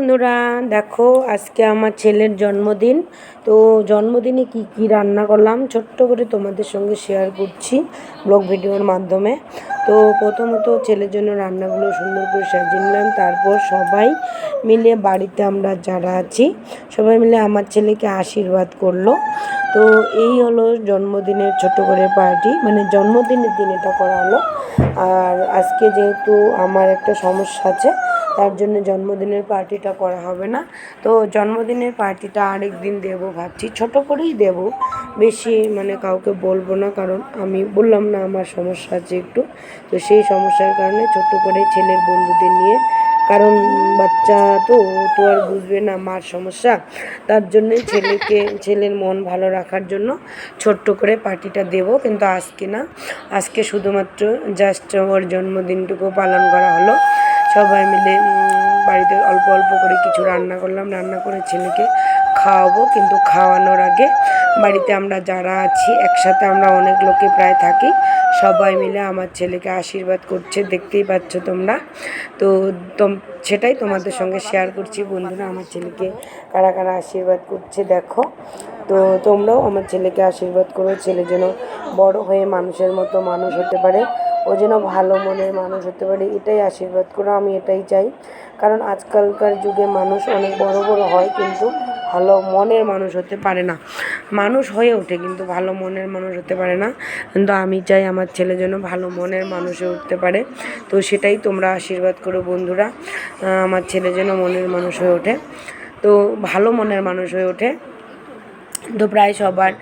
বন্ধুরা, দেখো আজকে আমার ছেলের জন্মদিন। তো জন্মদিনে কি কি রান্না করলাম? ছোট্ট করে তোমাদের সঙ্গে শেয়ার করছি ব্লগ ভিডিওর মাধ্যমে। তো প্রথমত ছেলের জন্য রান্নাগুলো সুন্দর করে সাজিয়ে নিলাম। তারপর সবাই মিলে বাড়িতে আমরা যারা আছি, সবাই মিলে আমার ছেলেকে আশীর্বাদ করল। তো এই হলো জন্মদিনের ছোট করে পার্টি মানে জন্মদিনের দিন এটা করা হলো আর আজকে যেহেতু আমার একটা সমস্যা আছে তার জন্য জন্মদিনের পার্টিটা করা হবে না। তো জন্মদিনের পার্টিটা আরেক দিন দেবো ভাবছি। ছোট করেই দেব। বেশি মানে কাউকে বলব না, কারণ আমি বললাম না আমার সমস্যা আছে একটু। তো সেই সমস্যার কারণে ছোট করে ছেলের বন্ধুদের নিয়ে, কারণ বাচ্চা তো তো আর বুঝবে না মার সমস্যা। তার জন্যে ছেলেকে, ছেলের মন ভালো রাখার জন্য ছোট্ট করে পার্টিটা দেব, কিন্তু আজকে না। আজকে শুধুমাত্র জাস্ট ওর জন্মদিনটুকু পালন করা হলো। সবাই মিলে বাড়িতে অল্প অল্প করে কিছু রান্না করলাম। রান্না করে ছেলেকে খাওয়াবো, কিন্তু খাওয়ানোর আগে বাড়িতে আমরা যারা আছি, একসাথে আমরা অনেক লোকে প্রায় থাকি। সবাই মিলে আমার ছেলেকে আশীর্বাদ করছে। দেখতেই পাচ্ছ তোমরা। তো সেটাই তোমাদের সঙ্গে শেয়ার করছি। বন্ধুরা, আমার ছেলেকে কারা কারা আশীর্বাদ করছে দেখো। তো তোমরাও আমার ছেলেকে আশীর্বাদ করো। ছেলে যেন বড় হয়ে মানুষের মতো মানুষ হতে পারে। ও যেন ভালো মনের মানুষ হতে পারে, এটাই আশীর্বাদ করো আমি এটাই চাই। কারণ আজকালকার যুগে মানুষ অনেক বড় বড় হয় কিন্তু ভালো মনের মানুষ হতে পারে না। মানুষ হয়ে ওঠে কিন্তু ভালো মনের মানুষ হতে পারে না। কিন্তু আমি চাই আমার ছেলে যেন ভালো মনের মানুষ হয়ে উঠতে পারে। তো সেটাই তোমরা আশীর্বাদ করো বন্ধুরা আমার ছেলে যেন মনের মানুষ হয়ে ওঠে। তো ভালো মনের মানুষ হয়ে ওঠে। তো প্রায় সবার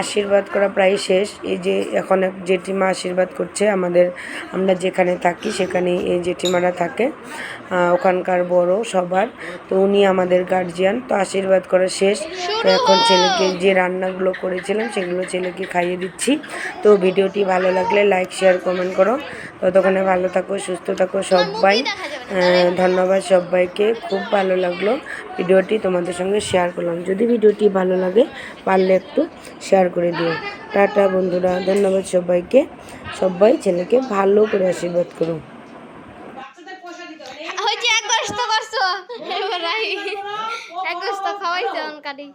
আশীর্বাদ করা প্রায় শেষ। এই যে এখন এক জেঠিমা আশীর্বাদ করছে আমাদের আমরা যেখানে থাকি সেখানে এই জেঠিমারা থাকে ওখানকার বড় সবার। তো উনি আমাদের গার্জিয়ান তো আশীর্বাদ করা শেষ। তো এখন ছেলেকে যে রান্নাগুলো করেছিলাম সেগুলো ছেলেকে খাইয়ে দিচ্ছি। তো ভিডিওটি ভালো লাগলে লাইক শেয়ার কমেন্ট করো। ততক্ষণে ভালো থাকো সুস্থ থাকো সবাই। ধন্যবাদ সবাইকে। খুব ভালো লাগল। ভিডিওটি তোমাদের সঙ্গে শেয়ার করলাম। যদি ভিডিওটি ভালো লাগে পারলে একটু শেয়ার করে দিও। টাটা বন্ধুরা ধন্যবাদ সবাইকে। সবাই ছেলেকে ভালো করে আশীর্বাদ করো হয়েছে এক গোস্ত করছ এবার এক গোস্ত খাওয়াইছে অনকারি